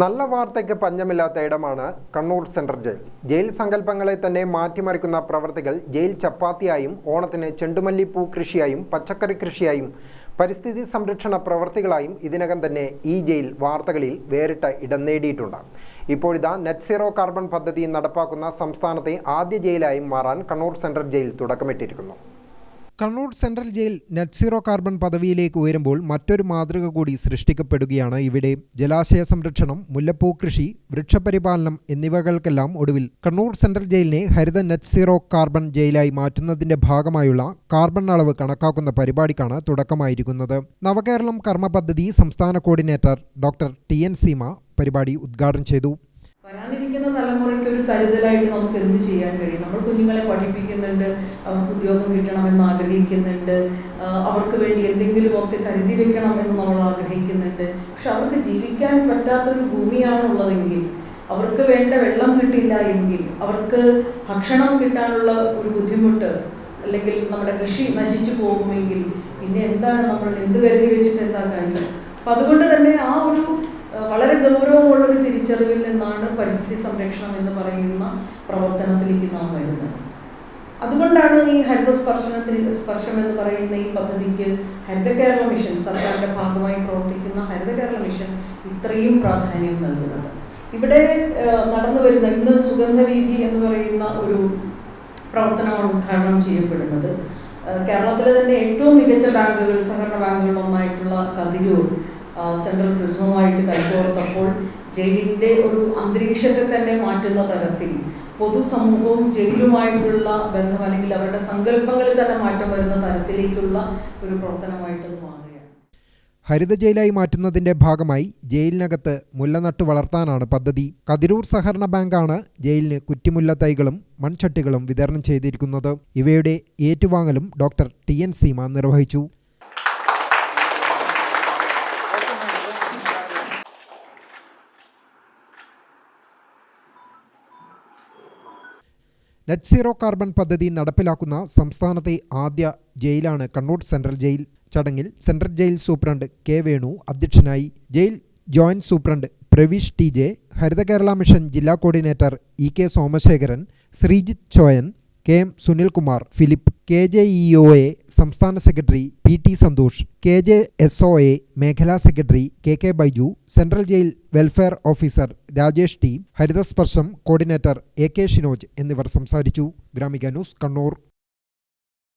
നല്ല വാർത്തയ്ക്ക് പഞ്ഞമില്ലാത്ത ഇടമാണ് കണ്ണൂർ സെൻട്രൽ ജയിൽ. ജയിൽ സങ്കല്പങ്ങളെ തന്നെ മാറ്റിമറിക്കുന്ന പ്രവർത്തികൾ ജയിൽ ചപ്പാത്തിയായും ഓണത്തിന് ചെണ്ടുമല്ലിപ്പൂ കൃഷിയായും പച്ചക്കറി കൃഷിയായും പരിസ്ഥിതി സംരക്ഷണ പ്രവർത്തികളായും ഇതിനകം തന്നെ ഈ ജയിൽ വാർത്തകളിൽ വേറിട്ട ഇടം നേടിയിട്ടുണ്ട്. ഇപ്പോഴിതാ നെറ്റ് സീറോ കാർബൺ പദ്ധതി നടപ്പാക്കുന്ന സംസ്ഥാനത്തെ ആദ്യ ജയിലായും മാറാൻ Kannur central jail തുടക്കമിട്ടിരിക്കുന്നു. Kannur central jail net zero carbon പദവിയിലേക്ക് ഉയരുമ്പോൾ മറ്റൊരു മാതൃക കൂടി സൃഷ്ടിക്കപ്പെടുകയാണ് ഇവിടെ ജലാശയ സംരക്ഷണം മുല്ലപ്പൂ കൃഷി വൃക്ഷപരിപാലനം എന്നിവകൾക്കെല്ലാം ഒടുവിൽ കണ്ണൂർ സെൻട്രൽ ജയിലിനെ ഹരിത നെറ്റ് സീറോ കാർബൺ ജയിലായി മാറ്റുന്നതിന്റെ ഭാഗമായുള്ള കാർബൺ അളവ് കണക്കാക്കുന്ന പരിപാടിക്കാണ് തുടക്കമായിരിക്കുന്നത്. നവകേരളം കർമ്മ പദ്ധതി സംസ്ഥാന coordinator doctor T N Seema പരിപാടി ഉദ്ഘാടനം ചെയ്തു. വരാനിരിക്കുന്ന തലമുറയ്ക്ക് ഒരു കരുതലായിട്ട് നമുക്ക് എന്ത് ചെയ്യാൻ കഴിയും? നമ്മൾ കുഞ്ഞുങ്ങളെ പഠിപ്പിക്കുന്നുണ്ട് അവർക്ക് ഉദ്യോഗം കിട്ടണമെന്ന് ആഗ്രഹിക്കുന്നുണ്ട് അവർക്ക് വേണ്ടി എന്തെങ്കിലുമൊക്കെ കരുതി വെക്കണമെന്ന് നമ്മൾ ആഗ്രഹിക്കുന്നുണ്ട്. പക്ഷെ അവർക്ക് ജീവിക്കാൻ പറ്റാത്തൊരു ഭൂമിയാണുള്ളതെങ്കിൽ അവർക്ക് വേണ്ട വെള്ളം കിട്ടില്ല എങ്കിൽ അവർക്ക് ഭക്ഷണം കിട്ടാനുള്ള ഒരു ബുദ്ധിമുട്ട് അല്ലെങ്കിൽ നമ്മുടെ കൃഷി നശിച്ചു പോകുമെങ്കിൽ പിന്നെ എന്താണ് നമ്മൾ എന്ത് കരുതി വെച്ചിട്ട് എന്താ കാര്യം? അപ്പൊ അതുകൊണ്ട് തിരിച്ചറിവിൽ നിന്നാണ് പരിസ്ഥിതി സംരക്ഷണം എന്ന് പറയുന്ന പ്രവർത്തനത്തിലേക്ക് നാം വരുന്നത്. അതുകൊണ്ടാണ് ഈ ഹരിത സ്പർശനത്തിന് സ്പർശം എന്ന് പറയുന്ന ഈ പദ്ധതിക്ക് ഹരിത കേരള മിഷൻ സർക്കാരിന്റെ ഭാഗമായി പ്രവർത്തിക്കുന്ന ഹരിത കേരള മിഷൻ ഇത്രയും പ്രാധാന്യം നൽകുന്നത്. ഇവിടെ നടന്നു വരുന്ന ഇന്ന് സുഗന്ധവീതി എന്ന് പറയുന്ന ഒരു പ്രവർത്തനമാണ് ഉദ്ഘാടനം ചെയ്യപ്പെടുന്നത്. കേരളത്തിലെ തന്നെ ഏറ്റവും മികച്ച ബാങ്കുകൾ സഹകരണ ബാങ്കുകളിൽ ഒന്നായിട്ടുള്ള കതിരൂർ സെൻട്രൽ പ്രിസമുമായിട്ട് കൈകോർത്തപ്പോൾ ജയിലിന്റെ ഒരു അന്തരീക്ഷത്തെ തന്നെ മാറ്റുന്ന തരത്തിൽ പൊതുസമൂഹവും ജയിലുമായിട്ടുള്ള ബന്ധം അല്ലെങ്കിൽ അവരുടെ സങ്കല്പങ്ങളിൽ തന്നെ മാറ്റം വരുന്ന തരത്തിലേക്കുള്ള ഒരു പ്രവർത്തനമായിട്ട് മാറുകയാണ്. ഹരിത ജയിലായി മാറ്റുന്നതിന്റെ ഭാഗമായി ജയിലിനകത്ത് മുല്ല നട്ടു വളർത്താനാണ് പദ്ധതി. കതിരൂർ സഹകരണ ബാങ്കാണ് ജയിലിന് കുറ്റിമുല്ല തൈകളും മൺചട്ടികളും വിതരണം ചെയ്തിരിക്കുന്നത്. ഇവയുടെ ഏറ്റുവാങ്ങലും ഡോക്ടർ ടി എൻ സീമ നിർവഹിച്ചു. നെറ്റ് സീറോ കാർബൺ പദ്ധതി നടപ്പിലാക്കുന്ന സംസ്ഥാനത്തെ ആദ്യ ജയിലാണ് കണ്ണൂർ സെൻട്രൽ ജയിൽ ചടങ്ങിൽ central jail superintendent K Venu അധ്യക്ഷനായി. Jail joint superintendent Praveesh T J Haritha Kerala mission ജില്ലാ coordinator E K Somasekharan Sreejith Choyan K M Sunilkumar Philip K J E O A സംസ്ഥാന secretary P T Santhosh K J S O A മേഖലാ secretary K K Baiju central jail welfare officer Rajesh T Harithasparsham coordinator A K Shinoj എന്നിവർ സംസാരിച്ചു. Gramika news Kannur.